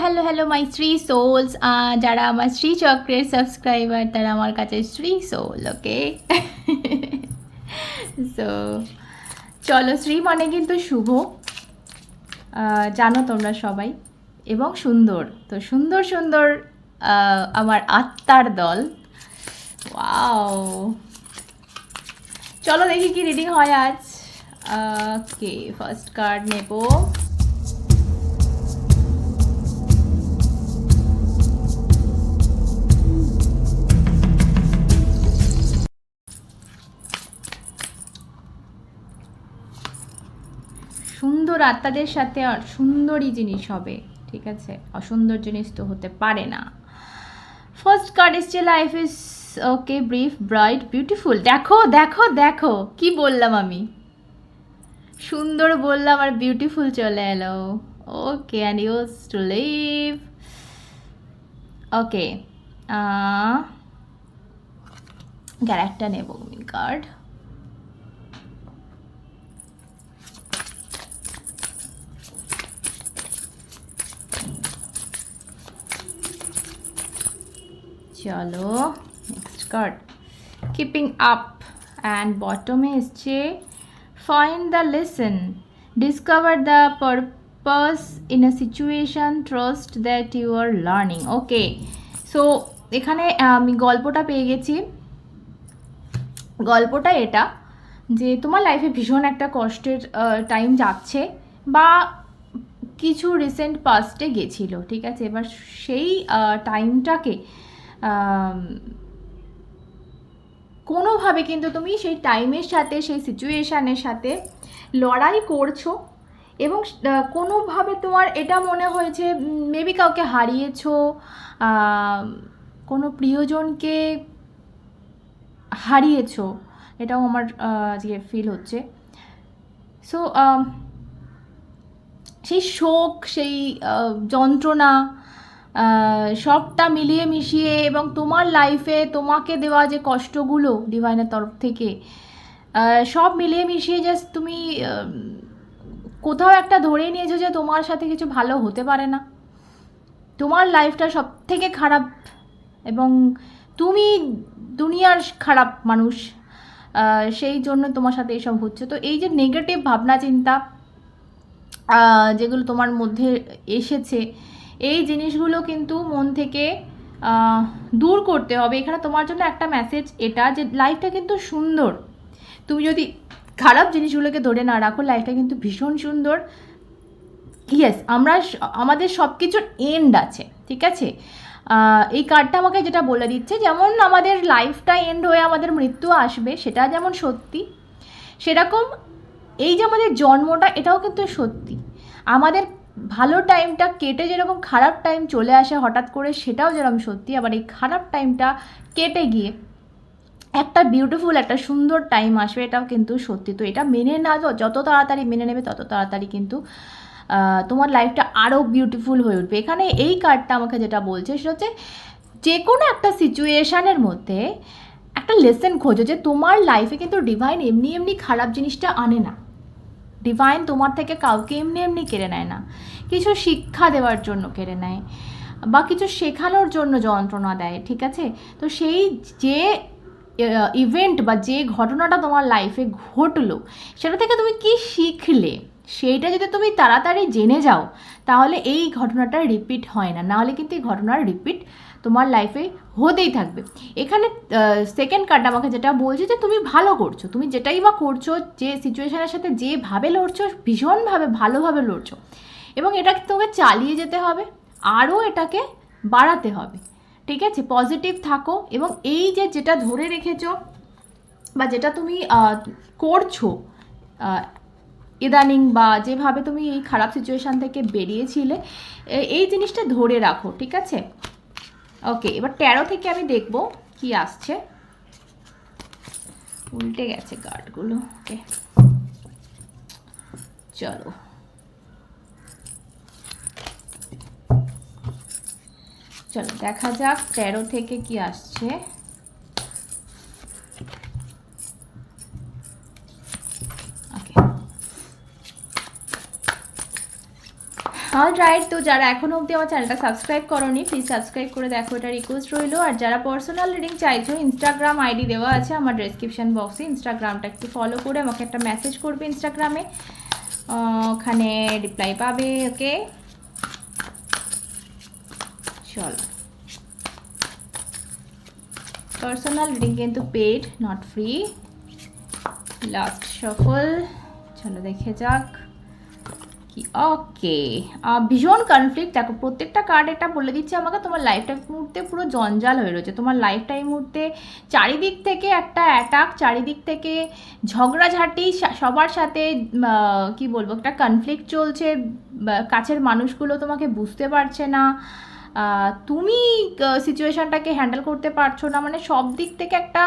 Hello hello my Shri souls যারা আমার শ্রী চক্রের সাবস্ক্রাইবার তারা আমার কাছে শ্রী সোল ওকে সো চলো শ্রী মানে কিন্তু শুভ। জানো তোমরা সবাই, এবং সুন্দর। তো সুন্দর সুন্দর আমার আত্মার দল। ওয়াও চলো দেখি কি রিডিং হয় আজ। ওকে ফার্স্ট কার্ড নেব। সুন্দর আত্মাদের সাথে সুন্দরই জিনিস হবে, ঠিক আছে? অসুন্দর জিনিস তো হতে পারে না। ফার্স্ট কার্ড এসছে life is okay brief bright beautiful দেখো দেখো দেখো, কি বললাম আমি? সুন্দর বললাম আর বিউটিফুল চলে এলো। Okay and use to live okay character নেব কার্ড চলো নেক্সট কিপিং আপ অ্যান্ড বটমে এসছে find the lesson discover the purpose in a situation trust that you are learning okay so এখানে আমি গল্পটা পেয়ে গেছি। গল্পটা এটা যে তোমার লাইফে ভীষণ একটা কষ্টের টাইম যাচ্ছে বা কিছু রিসেন্ট পাস্টে গেছিল, ঠিক আছে? এবার সেই টাইমটাকে কোনোভাবে কিন্তু তুমি সেই টাইমের সাথে, সেই সিচুয়েশানের সাথে লড়াই করছ এবং কোনোভাবে তোমার এটা মনে হয়েছে মেবি কাউকে হারিয়েছো কোনো প্রিয়জনকে হারিয়েছো, এটাও আমার আজকে ফিল হচ্ছে। সো সেই শোক, সেই যন্ত্রণা সবটা মিলিয়ে মিশিয়ে এবং তোমার লাইফে তোমাকে দেওয়া যে কষ্টগুলো ডিভাইনের তরফ থেকে সব মিলিয়ে মিশিয়ে জাস্ট তুমি কোথাও একটা ধরে নিয়েছো যে তোমার সাথে কিছু ভালো হতে পারে না। তোমার লাইফটা সব থেকে খারাপ এবং তুমি দুনিয়ার খারাপ মানুষ সেই জন্য তোমার সাথে এসব হচ্ছে। তো এই যে নেগেটিভ ভাবনা চিন্তা যেগুলো তোমার মধ্যে এসেছে এই জিনিসগুলো কিন্তু মন থেকে দূর করতে হবে। এখানে তোমার জন্য একটা মেসেজ এটা যে লাইফটা কিন্তু সুন্দর। তুমি যদি খারাপ জিনিসগুলোকে ধরে না রাখো লাইফটা কিন্তু ভীষণ সুন্দর। ইয়েস আমরা আমাদের সব কিছুর এন্ড আছে, ঠিক আছে? এই কার্ডটা আমাকে যেটা বলে দিচ্ছে, যেমন আমাদের লাইফটা এন্ড হয়ে আমাদের মৃত্যু আসবে, সেটা যেমন সত্যি, সেরকম এই যে আমাদের জন্মটা, এটাও কিন্তু সত্যি। আমাদের ভালো টাইমটা কেটে যেরকম খারাপ টাইম চলে আসে হঠাৎ করে, সেটাও যেরকম সত্যি, আবার এই খারাপ টাইমটা কেটে গিয়ে একটা বিউটিফুল একটা সুন্দর টাইম আসবে, এটাও কিন্তু সত্যি। তো এটা মেনে না যত তাড়াতাড়ি মেনে নেবে, তত তাড়াতাড়ি কিন্তু তোমার লাইফটা আরও বিউটিফুল হয়ে উঠবে। এখানে এই কার্ডটা আমাকে যেটা বলছে, সেটা হচ্ছে যে কোনো একটা সিচুয়েশানের মধ্যে একটা লেসেন খোঁজো যে তোমার লাইফে কিন্তু ডিভাইন এমনি এমনি খারাপ জিনিসটা আনে না। ডিভাইন তোমার থেকে কাউকে এমনি এমনি কেড়ে নেয় না। কিছু শিক্ষা দেওয়ার জন্য কেড়ে নেয় বা কিছু শেখানোর জন্য যন্ত্রণা দেয়, ঠিক আছে? তো সেই যে ইভেন্ট বা যে ঘটনাটা তোমার লাইফে ঘটলো, সেটা থেকে তুমি কি শিখলে? সেইটা যদি তুমি তাড়াতাড়ি জেনে যাও, তাহলে এই ঘটনাটা রিপিট হয় না। নাহলে কিন্তু এই ঘটনার রিপিট তোমার লাইফে হতেই থাকবে। এখানে সেকেন্ড কার্ড আমাকে যেটা বলছে যে তুমি ভালো করছ। তুমি যেটাই বা করছ, যে সিচুয়েশনের সাথে যেভাবে লড়ছো, ভীষণভাবে, ভালোভাবে লড়ছো। এবং এটাকে তোমাকে চালিয়ে যেতে হবে, আরও এটাকে বাড়াতে হবে। ঠিক আছে? পজিটিভ থাকো এবং এই যে যেটা ধরে রেখেছো বা যেটা তুমি করছ ইদানিং বা যেভাবে তুমি এই খারাপ সিচুয়েশান থেকে বেরিয়েছিলে এই জিনিসটা ধরে রাখো। ঠিক আছে? ওকে এবার তেরো থেকে আমি দেখব কি আসছে। উল্টে গেছে কার্ডগুলো ওকে চলো। চলো, দেখা যাক তেরো থেকে কি আসছে ওকে অল রাইট তো যারা এখনও অবধি আমার চ্যানেলটা সাবস্ক্রাইব করোনি প্লিজ সাবস্ক্রাইব করে দেখো, এটা রিকোয়েস্ট রইল। আর যারা পার্সোনাল রিডিং চাইছো ইনস্টাগ্রাম আইডি দেওয়া আছে আমার ডেসক্রিপশন বক্সে ইনস্টাগ্রামটা একটু ফলো করে আমাকে একটা মেসেজ করবে ইনস্টাগ্রামে ওখানে রিপ্লাই পাবে, ওকে? চলো। পার্সোনাল রিডিং কিন্তু পেড নট ফ্রি লাস্ট সফল চলো, দেখে যাক। কি? ওকে ভীষণ কনফ্লিক্ট দেখো, প্রত্যেকটা কার্ড এটা বলে দিচ্ছে আমাকে, তোমার লাইফটা মুহূর্তে পুরো জঞ্জাল হয়ে রয়েছে। তোমার লাইফটা এই মুহূর্তে চারিদিক থেকে একটা অ্যাটাক চারিদিক থেকে ঝগড়াঝাটি সবার সাথে কি বলব, একটা কনফ্লিক্ট চলছে। কাছের মানুষগুলো তোমাকে বুঝতে পারছে না। তুমি সিচুয়েশনটাকে হ্যান্ডেল করতে পারছ না মানে সব দিক থেকে একটা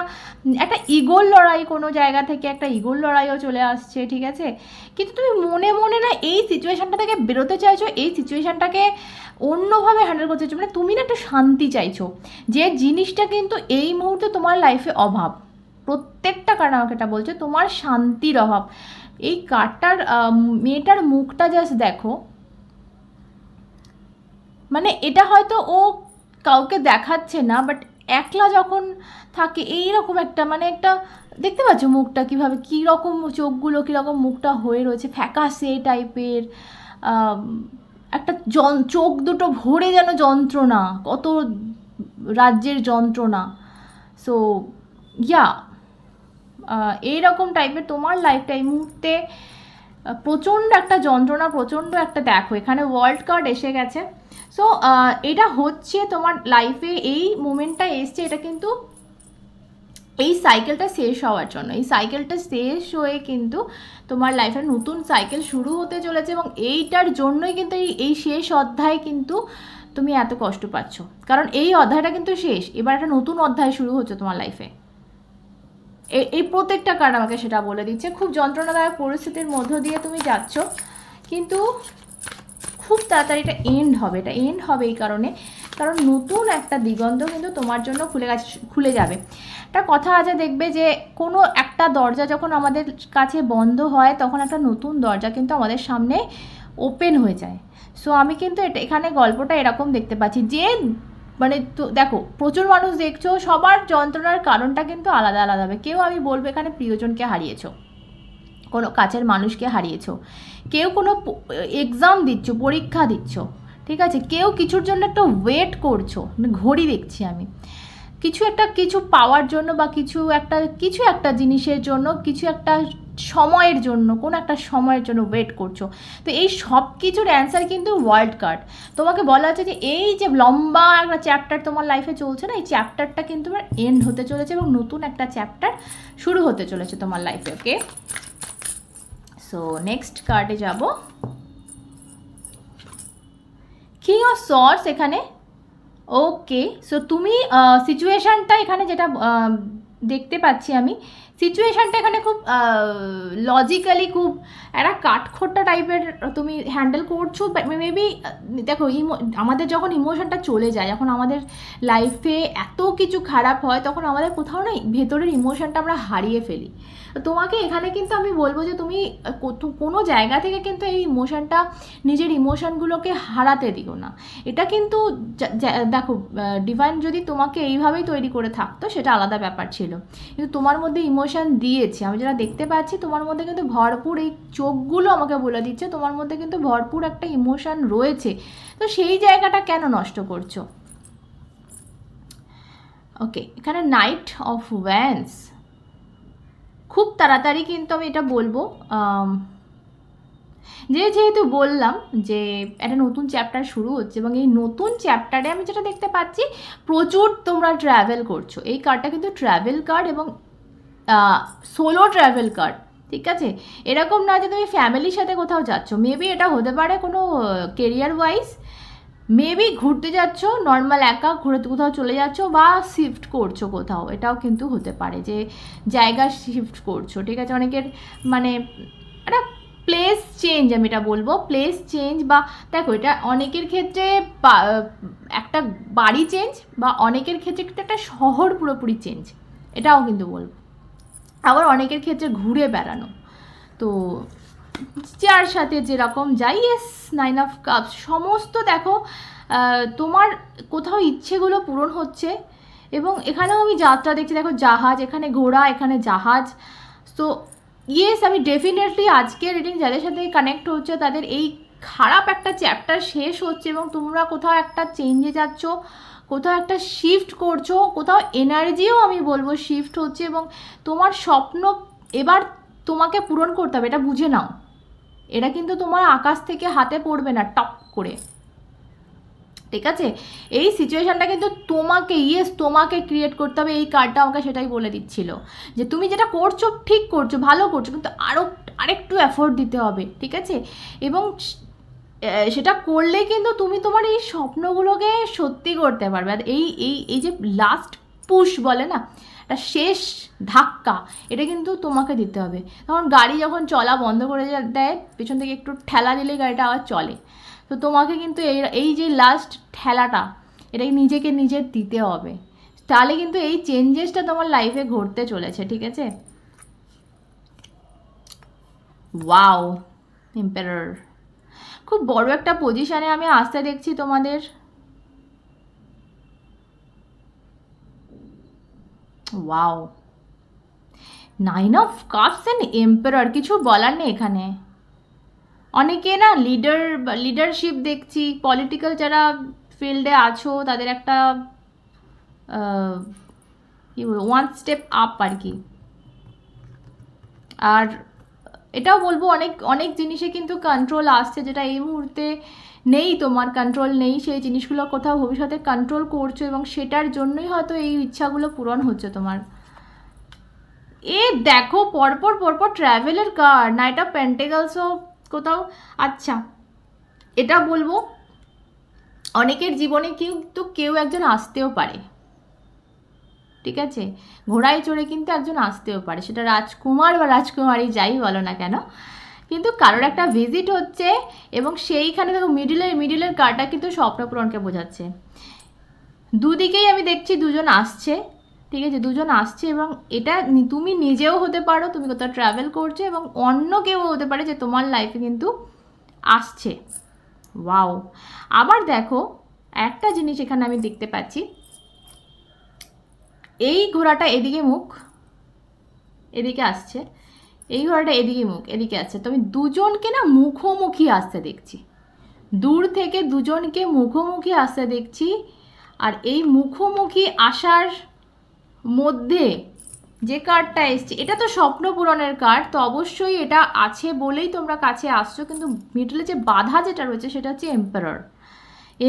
একটা ইগোর লড়াই কোনো জায়গা থেকে একটা ইগোর লড়াইও চলে আসছে, ঠিক আছে? কিন্তু তুমি মনে মনে না এই সিচুয়েশনটা থেকে বেরোতে চাইছো, এই সিচুয়েশনটাকে অন্যভাবে হ্যান্ডেল করতে চাইছো মানে তুমি না একটা শান্তি চাইছো যে জিনিসটা কিন্তু এই মুহূর্তে তোমার লাইফে অভাব। প্রত্যেকটা কারণ আমাকে এটা বলছে, তোমার শান্তির অভাব। এই কার্ডটার মেয়েটার মুখটা জাস্ট দেখো মানে এটা হয়তো ও কাউকে দেখাচ্ছে না বাট একলা যখন থাকে এই রকম একটা মানে একটা, দেখতে পাচ্ছ মুখটা কীভাবে কী রকম চোখগুলো, কীরকম মুখটা হয়ে রয়েছে ফ্যাকাসে টাইপের একটা জন চোখ দুটো ভরে যেন যন্ত্রণা, কত রাজ্যের যন্ত্রণা। সো ইয়া এইরকম টাইপের তোমার লাইফটা এই মুহূর্তে প্রচণ্ড একটা যন্ত্রণা, প্রচণ্ড একটা দেখো। এখানে ওয়ার্ল্ড কার্ড এসে গেছে। সো এটা হচ্ছে তোমার লাইফে এই মোমেন্টটা এসছে, এটা কিন্তু এই সাইকেলটা শেষ হওয়ার জন্য। এই সাইকেলটা শেষ হয়ে কিন্তু তোমার লাইফে নতুন সাইকেল শুরু হতে চলেছে এবং এইটার জন্যই কিন্তু এই এই শেষ অধ্যায় কিন্তু তুমি এত কষ্ট পাচ্ছ। কারণ এই অধ্যায়টা কিন্তু শেষ, এবার একটা নতুন অধ্যায় শুরু হচ্ছে তোমার লাইফে এই প্রত্যেকটা কার্ড আমাকে সেটা বলে দিচ্ছে। খুব যন্ত্রণাদায়ক পরিস্থিতির মধ্য দিয়ে তুমি যাচ্ছ। কিন্তু খুব তাড়াতাড়ি এটা এন্ড হবে। এটা এন্ড হবে এই কারণে। কারণ নতুন একটা দিগন্ত কিন্তু তোমার জন্য খুলে গেছে, খুলে যাবে। একটা কথা আছে দেখবে যে, কোনো একটা দরজা যখন আমাদের কাছে বন্ধ হয়, তখন একটা নতুন দরজা কিন্তু আমাদের সামনে ওপেন হয়ে যায়। সো আমি কিন্তু এটা, এখানে গল্পটা এরকম দেখতে পাচ্ছি যে মানে তো দেখো, প্রচুর মানুষ দেখছ, সবার যন্ত্রণার কারণটা কিন্তু আলাদা আলাদা হবে। কেউ আমি বলব এখানে প্রিয়জনকে হারিয়েছো। কোনো কাছের মানুষকে হারিয়েছো। কেউ কোনো এক্সাম দিচ্ছ, পরীক্ষা দিচ্ছ, ঠিক আছে? কেউ কিছুর জন্য একটা ওয়েট করছ মানে ঘড়ি দেখছি আমি। কিছু একটা, কিছু পাওয়ার জন্য বা কিছু একটা কিছু একটা জিনিসের জন্য, কিছু একটা সময়ের জন্য, কোনো একটা সময়ের জন্য ওয়েট করছ। তো এই সব কিছুর অ্যান্সার কিন্তু ওয়ার্ল্ড কার্ড তোমাকে বলা হচ্ছে যে এই যে লম্বা একটা চ্যাপ্টার তোমার লাইফে চলছে না, এই চ্যাপ্টারটা কিন্তু এন্ড হতে চলেছে এবং নতুন একটা চ্যাপ্টার শুরু হতে চলেছে তোমার লাইফে ওকে সো নেক্সট কার্ডে যাব। কিং অফ সর্স এখানে। ওকে সো তুমি সিচুয়েশানটা এখানে যেটা দেখতে পাচ্ছি আমি সিচুয়েশানটা এখানে খুব লজিক্যালি খুব একটা কাঠখোট্টা টাইপের তুমি হ্যান্ডেল করছ মেবি দেখো ইমো আমাদের যখন ইমোশনটা চলে যায়, যখন আমাদের লাইফে এত কিছু খারাপ হয়, তখন আমাদের কোথাও না ভেতরের ইমোশনটা আমরা হারিয়ে ফেলি। তোমাকে এখানে কিন্তু আমি বলব যে তুমি কোনো জায়গা থেকে কিন্তু এই ইমোশনটা নিজের ইমোশনগুলোকে হারাতে দিও না। এটা কিন্তু দেখো ডিভাইন যদি তোমাকে এইভাবেই তৈরি করে থাকতো, সেটা আলাদা ব্যাপার ছিল। কিন্তু তোমার মধ্যে ইমোশন দিয়েছে। আমি যেটা দেখতে পাচ্ছি, তোমার মধ্যে কিন্তু ভরপুর এই চোখগুলো আমাকে বলে দিচ্ছে, তোমার মধ্যে কিন্তু ভরপুর একটা ইমোশন রয়েছে। তো সেই জায়গাটা কেন নষ্ট করছ? ওকে এখানে নাইট অফ ভ্যান্স খুব তাড়াতাড়ি কিন্তু আমি এটা বলব। যে যেহেতু বললাম যে একটা নতুন চ্যাপ্টার শুরু হচ্ছে এবং এই নতুন চ্যাপ্টারে আমি যেটা দেখতে পাচ্ছি, প্রচুর তোমরা ট্রাভেল করছ। এই কার্ডটা কিন্তু ট্রাভেল কার্ড এবং সোলো ট্রাভেল কার্ড ঠিক আছে? এরকম না যে তুমি ফ্যামিলির সাথে কোথাও যাচ্ছ। মেবি এটা হতে পারে কোনো কেরিয়ার ওয়াইজ মেবি ঘুরতে যাচ্ছ নর্মাল একা ঘুরে কোথাও চলে যাচ্ছ বা শিফট করছ কোথাও। এটাও কিন্তু হতে পারে যে জায়গা শিফট করছ, ঠিক আছে? অনেকের মানে একটা প্লেস চেঞ্জ আমি এটা বলব প্লেস চেঞ্জ বা দেখো এটা অনেকের ক্ষেত্রে একটা বাড়ি চেঞ্জ বা অনেকের ক্ষেত্রে একটা শহর পুরোপুরি চেঞ্জ এটাও কিন্তু বলব। আবার অনেকের ক্ষেত্রে ঘুরে বেড়ানো। তো যার সাথে যেরকম যাই এস নাইন অফ কাপস সমস্ত দেখো তোমার কোথাও ইচ্ছেগুলো পূরণ হচ্ছে এবং এখানেও আমি যাত্রা দেখছি, দেখো জাহাজ, এখানে ঘোড়া, এখানে জাহাজ। তো ইয়েস আমি ডেফিনেটলি আজকে রিডিং যাদের সাথে কানেক্ট হচ্ছে, তাদের এই খারাপ একটা চ্যাপ্টার শেষ হচ্ছে এবং তোমরা কোথাও একটা চেঞ্জে যাচ্ছ। কোথাও একটা শিফট করছ, কোথাও এনার্জিও আমি বলব শিফট হচ্ছে এবং তোমার স্বপ্ন এবার তোমাকে পূরণ করতে হবে, এটা বুঝে নাও। এটা কিন্তু তোমার আকাশ থেকে হাতে পড়বে না টপ করে। ঠিক আছে? এই সিচুয়েশানটা কিন্তু তোমাকে ইয়েস তোমাকে ক্রিয়েট করতে হবে, এই কার্ডটা আমাকে সেটাই বলে দিচ্ছিল। যে তুমি যেটা করছ, ঠিক করছ, ভালো করছ, কিন্তু আরও আরেকটু এফোর্ট দিতে হবে, ঠিক আছে? এবং সেটা করলে কিন্তু তুমি তোমার এই স্বপ্নগুলোকে সত্যি করতে পারবে। আর এই এই এই যে লাস্ট পুশ বলে না, একটা শেষ ধাক্কা, এটা কিন্তু তোমাকে দিতে হবে। তখন গাড়ি যখন চলা বন্ধ করে দেয় পেছন থেকে একটু ঠেলা দিলে গাড়িটা আবার চলে। তো তোমাকে কিন্তু এই এই যে লাস্ট ঠেলাটা এটা নিজেকে নিজে দিতে হবে। তাহলে কিন্তু এই চেঞ্জেসটা তোমার লাইফে ঘটতে চলেছে, ঠিক আছে? ওয়াও এম্পায়ার খুব বড় একটা পজিশনে আমি আসতে দেখছি তোমাদের। Wow nine of cups and empire কিছু বলার নেই এখানে। অনেকে না লিডার লিডারশিপ দেখছি পলিটিক্যাল যারা ফিল্ডে আছো, তাদের একটা ওয়ান স্টেপ আপ আর কি। আর এটাও বলব, অনেক অনেক জিনিসে কিন্তু কন্ট্রোল আসছে যেটা এই মুহূর্তে নেই, তোমার কন্ট্রোল নেই, সেই জিনিসগুলো কোথাও ভবিষ্যতে কন্ট্রোল করছ এবং সেটার জন্যই হয়তো এই ইচ্ছাগুলো পূরণ হচ্ছে তোমার। এ দেখো, পরপর পরপর ট্রাভেলের কার? না, এটা পেন্টেগালসও কোথাও? আচ্ছা এটা বলব, অনেকের জীবনে কিন্তু কেউ একজন আসতেও পারে। ঠিক আছে? ঘোড়ায় চড়ে কিন্তু একজন আসতেও পারে। সেটা রাজকুমার বা রাজকুমারী যাই বলো না কেন। কিন্তু কারোর একটা ভিজিট হচ্ছে এবং সেইখানে দেখো মিডিলের মিডিলের কারটা কিন্তু স্বপ্নপূরণকে বোঝাচ্ছে। দুদিকেই আমি দেখছি দুজন আসছে, ঠিক আছে? দুজন আসছে এবং এটা তুমি নিজেও হতে পারো, তুমি কোথাও ট্রাভেল করছ এবং অন্য কেউ হতে পারে যে তোমার লাইফে কিন্তু আসছে। ওয়াও আবার দেখো, একটা জিনিস এখানে আমি দেখতে পাচ্ছি। এই ঘোড়াটা এদিকে মুখ, এদিকে আসছে। এই ঘোড়াটা এদিকে মুখ, এদিকে আসছে। তো আমি দুজনকে না মুখোমুখি আসতে দেখছি। দূর থেকে দুজনকে মুখোমুখি আসতে দেখছি। আর এই মুখোমুখি আসার মধ্যে যে কার্ডটা এসছে, এটা তো স্বপ্ন পূরণের কার্ড তো অবশ্যই এটা আছে বলেই তোমরা কাছে আসছো। কিন্তু মিডলে যে বাধা যেটা রয়েছে, সেটা হচ্ছে এম্পারার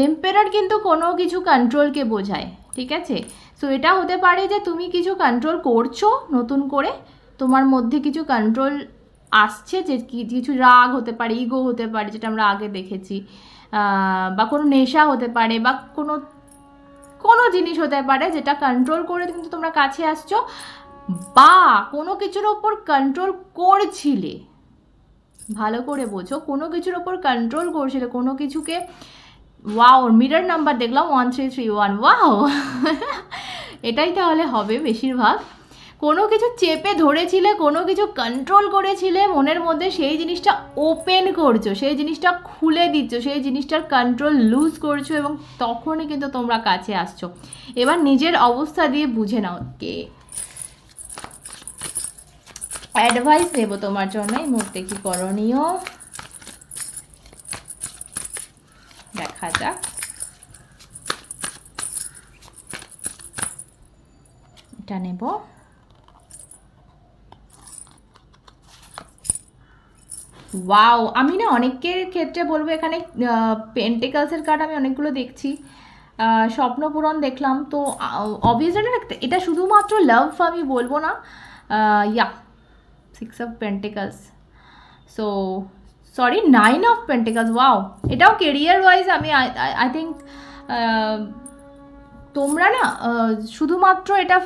এম্পারার কিন্তু কোনো কিছু কন্ট্রোলকে বোঝায়, ঠিক আছে? সো এটা হতে পারে যে তুমি কিছু কন্ট্রোল করছ নতুন করে, তোমার মধ্যে কিছু কন্ট্রোল আসছে যে কিছু রাগ হতে পারে ইগো হতে পারে, যেটা আমরা আগে দেখেছি বা কোনো নেশা হতে পারে, বা কোনো কোনো জিনিস হতে পারে যেটা কন্ট্রোল করে কিন্তু তোমরা কাছে আসছো, বা কোনো কিছুর ওপর কন্ট্রোল করছিলে, ভালো করে বোঝো, কোনো কিছুর ওপর কন্ট্রোল করছিলে, কোনো কিছুকে ওয়াও মিরর নাম্বার দেখলাম one three three one wow এটাই তাহলে হবে বেশিরভাগ। কোনো কিছু চেপে ধরেছিলে, কোনো কিছু কন্ট্রোল করেছিলে, মনের মধ্যে সেই জিনিসটা ওপেন করছ, সেই জিনিসটা খুলে দিচ্ছ, সেই জিনিসটার কন্ট্রোল লুজ করছ এবং তখনই কিন্তু তোমরা কাছে আসছো। এবার নিজের অবস্থা দিয়ে বুঝে নাও কে। অ্যাডভাইস দেবো তোমার জন্য এই মুহূর্তে কি করণীয়? দেখা যাক। এটা নেব। ওয়াও, আমি না অনেকের ক্ষেত্রে বলব এখানে পেন্টিকালসের কার্ড আমি অনেকগুলো দেখছি। স্বপ্নপূরণ দেখলাম, তো অবভিয়াসলি এটা শুধুমাত্র লাভ আমি বলব না। Yeah six of pentacles so sorry nine of pentacles wow এটাও কেরিয়ার ওয়াইজ আমি আই থিঙ্ক তোমরা না শুধুমাত্র এটা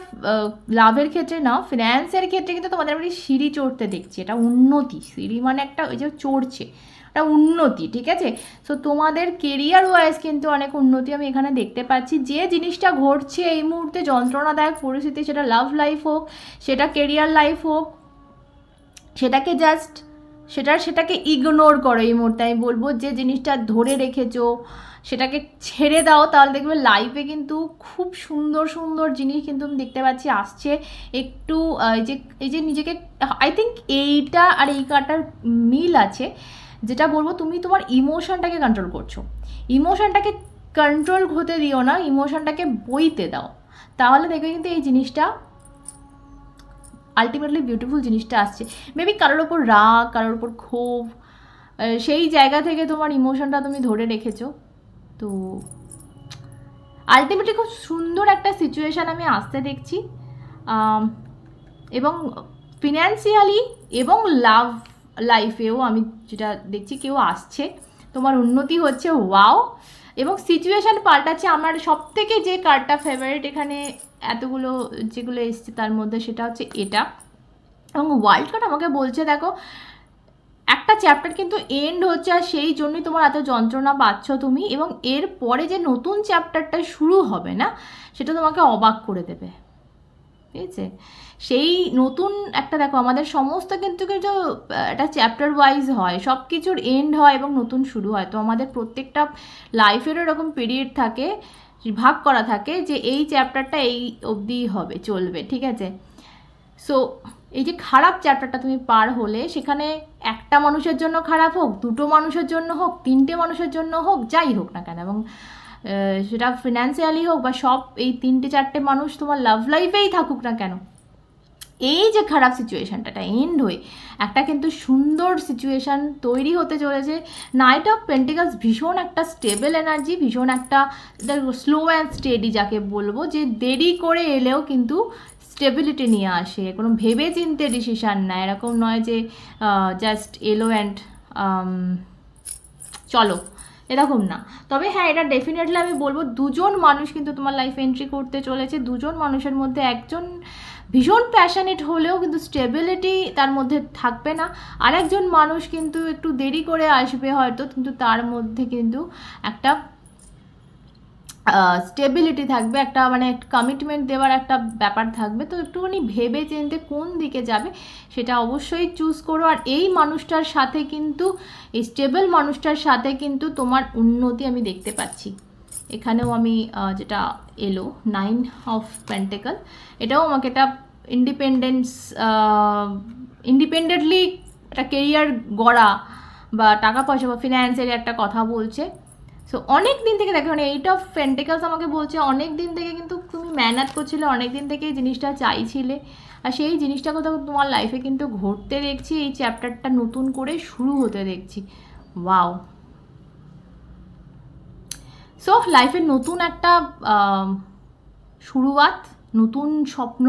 লাভের ক্ষেত্রে না ফিন্যান্সের ক্ষেত্রে কিন্তু তোমাদের আমি সিঁড়ি চড়তে দেখছি। এটা উন্নতি, সিঁড়ি মানে একটা ওই যে চড়ছে একটা উন্নতি, ঠিক আছে? সো তোমাদের কেরিয়ার ওয়াইজ কিন্তু অনেক উন্নতি আমি এখানে দেখতে পাচ্ছি। যে জিনিসটা ঘটছে এই মুহূর্তে, যন্ত্রণাদায়ক পরিস্থিতি, সেটা লাভ লাইফ হোক, সেটা কেরিয়ার লাইফ হোক, সেটাকে জাস্ট সেটার সেটাকে ইগনোর করো এই মুহূর্তে। আমি বলব যে জিনিসটা ধরে রেখেছো, সেটাকে ছেড়ে দাও, তাহলে দেখবে লাইফে কিন্তু খুব সুন্দর সুন্দর জিনিস কিন্তু আমি দেখতে পাচ্ছি আসছে। একটু এই যে এই যে নিজেকে আই থিঙ্ক এইটা আর এই কাটার মিল আছে, যেটা বলব তুমি তোমার ইমোশনটাকে কন্ট্রোল করছ। ইমোশনটাকে কন্ট্রোল হতে দিও না ইমোশনটাকে বইতে দাও। তাহলে দেখবে কিন্তু এই জিনিসটা আলটিমেটলি বিউটিফুল জিনিসটা আসছে। মেবি কারোর ওপর রাগ, কারোর ওপর ক্ষোভ সেই জায়গা থেকে তোমার ইমোশনটা তুমি ধরে রেখেছো। তো আলটিমেটলি খুব সুন্দর একটা সিচুয়েশান আমি আসতে দেখছি। এবং ফিনান্সিয়ালি এবং লাভ লাইফেও আমি যেটা দেখছি কেউ আসছে। তোমার উন্নতি হচ্ছে ওয়াও এবং সিচুয়েশান পাল্টাচ্ছে। আমার সব থেকে যে কার্ডটা ফেভারিট এখানে এতগুলো যেগুলো এসছে তার মধ্যে সেটা হচ্ছে এটা। এবং ওয়ার্ল্ড কার্ড আমাকে বলছে, দেখো, একটা চ্যাপ্টার কিন্তু এন্ড হচ্ছে আর সেই জন্যই তোমার এত যন্ত্রণা পাচ্ছ তুমি এবং এর পরে যে নতুন চ্যাপ্টারটা শুরু হবে না, সেটা তোমাকে অবাক করে দেবে। ঠিক আছে? সেই নতুন একটা, দেখো, আমাদের সমস্ত কিন্তু কিন্তু একটা চ্যাপ্টার ওয়াইজ হয় সব কিছুর এন্ড হয় এবং নতুন শুরু হয়। তো আমাদের প্রত্যেকটা লাইফেরও এরকম পিরিয়ড থাকে ভাগ করা থাকে যে এই চ্যাপ্টারটা এই অবধি হবে, চলবে, ঠিক আছে? সো এই যে খারাপ চ্যাপ্টারটা তুমি পার হলে সেখানে একটা মানুষের জন্য খারাপ হোক, দুটো মানুষের জন্য হোক, তিনটে মানুষের জন্য হোক, যাই হোক না কেন, এবং সেটা ফিনান্সিয়ালি হোক বা সব এই তিনটে চারটে মানুষ তোমার লাভ লাইফেই থাকুক না কেন এই যে খারাপ সিচুয়েশানটা এন্ড হয়ে একটা কিন্তু সুন্দর সিচুয়েশান তৈরি হতে চলেছে। নাইট অফ পেন্টিকালস ভীষণ একটা স্টেবল এনার্জি ভীষণ একটা স্লো অ্যান্ড স্টেডি যাকে বলব, যে দেরি করে এলেও কিন্তু স্টেবিলিটি নিয়ে আসে। কোনো ভেবে চিনতে ডিসিশান নেয় এরকম নয় যে জাস্ট এলো অ্যান্ড চলো, এরকম না। তবে হ্যাঁ এটা ডেফিনেটলি আমি বলব, দুজন মানুষ কিন্তু তোমার লাইফ এন্ট্রি করতে চলেছে। দুজন মানুষের মধ্যে একজন ভীষণ প্যাশনেট হলেও কিন্তু স্টেবিলিটি তার মধ্যে থাকবে না। আর একজন মানুষ কিন্তু একটু দেরি করে আসবে হয়তো, কিন্তু তার মধ্যে কিন্তু একটা স্টেবিলিটি থাকবে, একটা মানে কমিটমেন্ট দেওয়ার একটা ব্যাপার থাকবে। তো একটুখানি ভেবে চিনতে কোন দিকে যাবে সেটা অবশ্যই চুজ করো। আর এই মানুষটার সাথে কিন্তু, এই স্টেবল মানুষটার সাথে কিন্তু তোমার উন্নতি আমি দেখতে পাচ্ছি। এখানেও আমি যেটা এলো নাইন অফ পেন্টেকল এটাও আমাকে একটা ইন্ডিপেন্ডেন্স ইন্ডিপেন্ডেন্টলি একটা কেরিয়ার গড়া বা টাকা পয়সা বা ফিনান্সের একটা কথা বলছে। সো অনেক দিন থেকে দেখো মানে এইট অফ পেন্টিকালস আমাকে বলছে, অনেক দিন থেকে কিন্তু তুমি মেহনত করছিলে, অনেক দিন থেকে এই জিনিসটা চাইছিলে। আর সেই জিনিসটা কোথাও তোমার লাইফে কিন্তু ঘটতে দেখছি, এই চ্যাপ্টারটা নতুন করে শুরু হতে দেখছি। ওয়াও সো লাইফের নতুন একটা শুরুয়াত, নতুন স্বপ্ন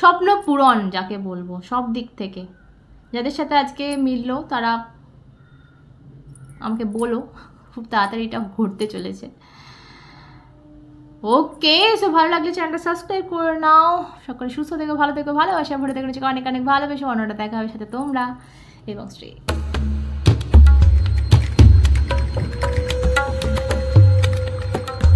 স্বপ্ন পূরণ যাকে বলব, সব দিক থেকে। যাদের সাথে আজকে মিললো, তারা আমাকে বলো, খুব তাড়াতাড়ি এটা ঘটতে চলেছে। ওকে সো ভালো লাগলে চ্যানেলটা সাবস্ক্রাইব করে নাও। সকলে সুস্থ থেকো, ভালো থেকো, ভালোবাসা, ভরে থেকো অনেক অনেক ভালোবেসে। অন্যটা দেখা হবে সাথে তোমরা এবং শ্রী